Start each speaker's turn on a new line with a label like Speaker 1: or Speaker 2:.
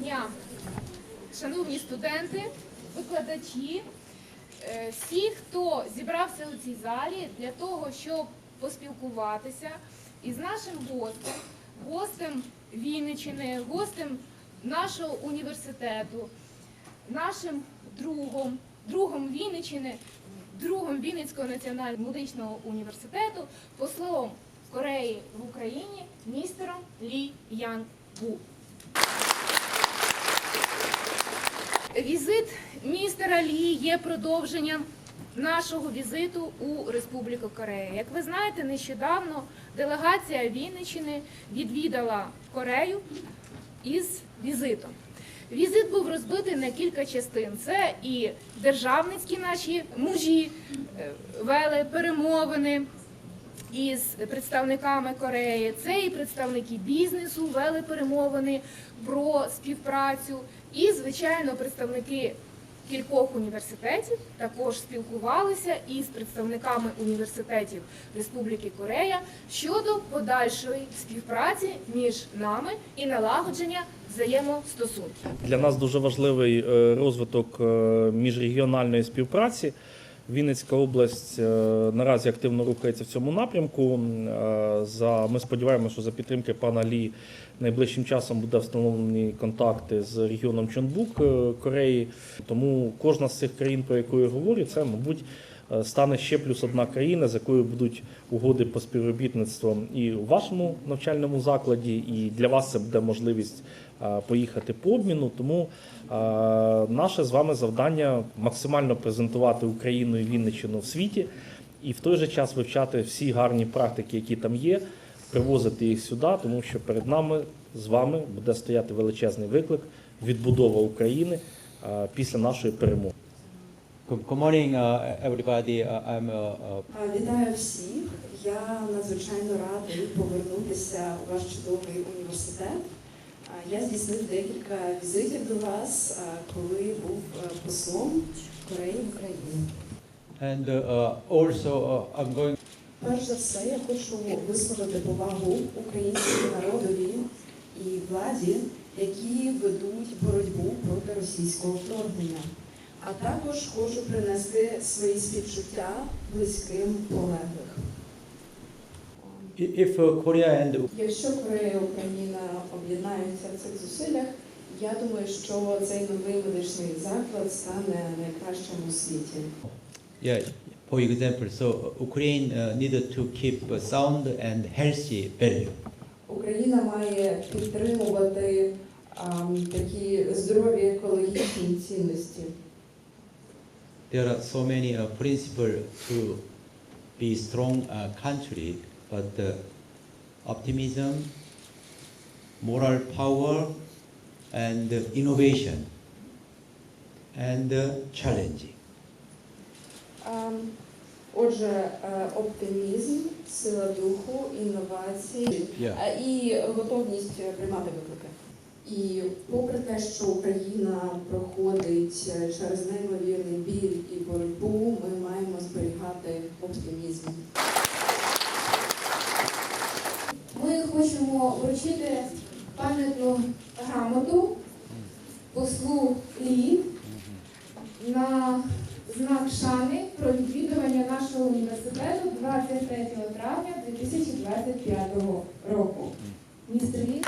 Speaker 1: дня, шановні студенти, викладачі, е, всі, хто зібрався у цій залі для того, щоб поспілкуватися із нашим гостем, гостем Вінниччини, гостем нашого університету, нашим другом, другом Вінниччини, другом Вінницького національного медичного університету, послом Кореї в Україні містером Лі Ян Бу. Візит містера Лі є продовженням нашого візиту у Республіку Корея. Як ви знаєте, нещодавно делегація Вінниччини відвідала Корею із візитом. Візит був розбитий на кілька частин. Це і державницькі наші мужі е, вели перемовини із представниками Кореї. Це і представники бізнесу вели перемовини про співпрацю. І, звичайно, представники кількох університетів також спілкувалися із представниками університетів Республіки Корея щодо подальшої співпраці між нами і налагодження взаємостосунків.
Speaker 2: Для нас дуже важливий е, розвиток е, міжрегіональної співпраці. Вінницька область е, наразі активно рухається в цьому напрямку. Е, ми сподіваємося, що за підтримки пана Лі найближчим часом буде встановлені контакти з регіоном Чонбук е, Кореї. Тому кожна з цих країн, про яку я говорю, це мабуть. Е, Стане ще плюс одна країна, з якою будуть угоди по співробітництву і у вашому навчальному закладі, і для вас це буде можливість е, поїхати по обміну. Тому е, наше з вами завдання максимально презентувати Україну і Вінниччину в світі, і в той же час вивчати всі гарні практики, які там є, привозити їх сюди, тому що перед нами з вами буде стояти величезний виклик відбудова України після нашої перемоги.
Speaker 3: Good morning, uh, everybody. Uh, I'm uh,
Speaker 4: Вітаю всіх. Я надзвичайно радий повернутися у ваш чудовий університет. Я здійснив декілька візитів до вас, коли був е, послом Кореї в Україні.
Speaker 3: and uh, also uh, I'm going
Speaker 4: Перш за все, я хочу висловити повагу українському народові і владі, які ведуть боротьбу проти російського вторгнення. А також хочу принести свої співчуття близьким полеглих.
Speaker 3: if uh, Korea and
Speaker 4: Якщо Корея і Україна об'єднаються в цих зусиллях, я думаю, що цей новий медичний заклад стане найкращим у світі.
Speaker 3: yeah, for example, so Ukraine uh, needed to keep a sound and healthy value.
Speaker 4: Україна має підтримувати такі здорові екологічні цінності.
Speaker 3: There are so many uh, principles to be strong uh, country, but uh, optimism, moral power, and uh, innovation, and uh, challenging.
Speaker 4: Ам, Отже, е, оптимізм, сила духу, інновації
Speaker 3: Yeah.
Speaker 4: е, і готовність приймати виклики. І попри те, що Україна проходить е, через неймовірний біль і боротьбу, ми маємо зберігати оптимізм.
Speaker 1: Ми хочемо вручити пам'ятну грамоту послу Лі на знак шани про відвідування нашого університету 23 травня 2025 року. Містер Лі.